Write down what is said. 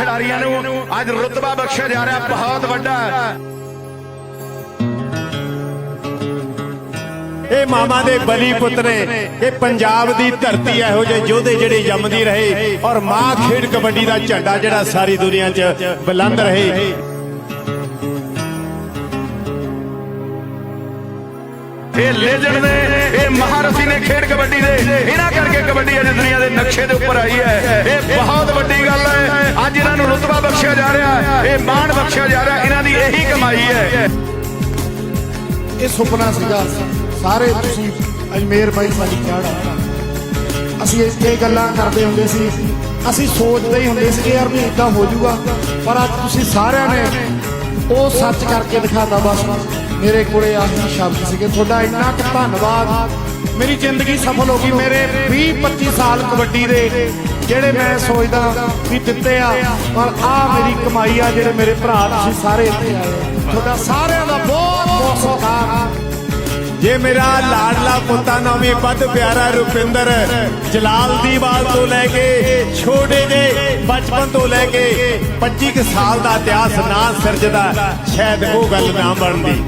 ਖਿਡਾਰੀਆਂ ਨੂੰ ਅੱਜ ਰੁਤਬਾ ਬਖਸ਼ਿਆ ਜਾ ਰਿਹਾ ਬਹੁਤ ਵੱਡਾ। ਇਹ ਮਾਮਾ ਦੇ ਬਲੀ ਪੁੱਤ ਨੇ ਇਹ ਪੰਜਾਬ ਦੀ ਧਰਤੀ ਇਹੋ ਜਿਹੇ ਯੋਧੇ ਜਿਹੜੇ ਜੰਮਦੀ ਰਹੇ ਔਰ ਮਾਂ ਖੇਡ ਕਬੱਡੀ ਦਾ ਝੰਡਾ ਜਿਹੜਾ ਸਾਰੀ ਦੁਨੀਆ 'ਚ ਬੁਲੰਦ ਰਹੇ। ਇਹ ਲੈਜੈਂਡ ਨੇ ਇਹ ਮਹਾਰਥੀ ਨੇ ਖੇਡ ਕਬੱਡੀ ਦੇ। ਇਹਨਾਂ ਕਰਕੇ ਕਬੱਡੀ ਅੱਜ ਦੁਨੀਆ ਦੇ ਨਕਸ਼ੇ ਦੇ ਉੱਪਰ ਆਈ ਹੈ। ਇਹ ਬਹੁਤ ਵੱਡੀ ਅੱਜ ਇਹਨਾਂ ਨੂੰ ਰੁਤਬਾ ਬਖਸ਼ਿਆ ਜਾ ਰਿਹਾ ਹੈ, ਇਹ ਮਾਣ ਬਖਸ਼ਿਆ ਜਾ ਰਿਹਾ ਇਹਨਾਂ ਦੀ ਇਹੀ ਕਮਾਈ ਹੈ। ਇਹ ਸੁਪਨਾ ਸੀਗਾ, ਸਾਰੇ ਤੁਸੀਂ ਅਜਮੇਰ ਬਾਈ ਸਾਡੀ ਚਾੜਾ ਅਸੀਂ ਇਹ ਗੱਲਾਂ ਕਰਦੇ ਹੁੰਦੇ ਸੀ, ਅਸੀਂ ਸੋਚਦੇ ਹੀ ਹੁੰਦੇ ਸੀ ਯਾਰ ਵੀ ਇਦਾਂ ਹੋ ਜਾਊਗਾ, ਪਰ ਅੱਜ ਤੁਸੀਂ ਸਾਰਿਆਂ ਨੇ ਉਹ ਸੱਚ ਕਰਕੇ ਦਿਖਾਤਾ ਬਸ। ਮੇਰੇ ਕੋਲੇ ਆਹੀ ਸ਼ਬਦ ਸੀਗੇ, ਤੁਹਾਡਾ ਇੰਨਾ ਕੁ ਧੰਨਵਾਦ। ਮੇਰੀ ਜ਼ਿੰਦਗੀ ਸਫਲ ਹੋ ਗਈ, ਮੇਰੇ 20 25 ਸਾਲ ਕਬੱਡੀ ਦੇ ਜਿਹੜੇ ਮੈਂ ਸੋਚਦਾ ਵੀ ਦਿੱਤੇ ਆ, ਪਰ ਆ ਮੇਰੀ ਕਮਾਈ ਆ, ਜਿਹੜੇ ਮੇਰੇ ਭਰਾ ਤੁਸੀਂ ਸਾਰੇ ਇੱਥੇ ਆਏ ਤੁਹਾਡਾ ਸਾਰਿਆਂ ਦਾ ਬਹੁਤ ਬਹੁਤ ਸਤਿਕਾਰ। ਜੇ ਮੇਰਾ ਲਾਡਲਾ ਪੁੱਤਾ ਨਾਮੀ ਵੱਧ ਪਿਆਰਾ ਰੁਪਿੰਦਰ ਜਲਾਲ ਦੀਵਾਲ ਤੋਂ ਲੈ ਕੇ ਛੋਟੇ ਦੇ ਬਚਪਨ ਤੋਂ ਲੈ ਕੇ 25 ਕੁ ਸਾਲ ਦਾ ਇਤਿਹਾਸ ਨਾ ਸਿਰਜਦਾ, ਸ਼ਾਇਦ ਉਹ ਗੱਲ ਨਾ ਬਣਦੀ।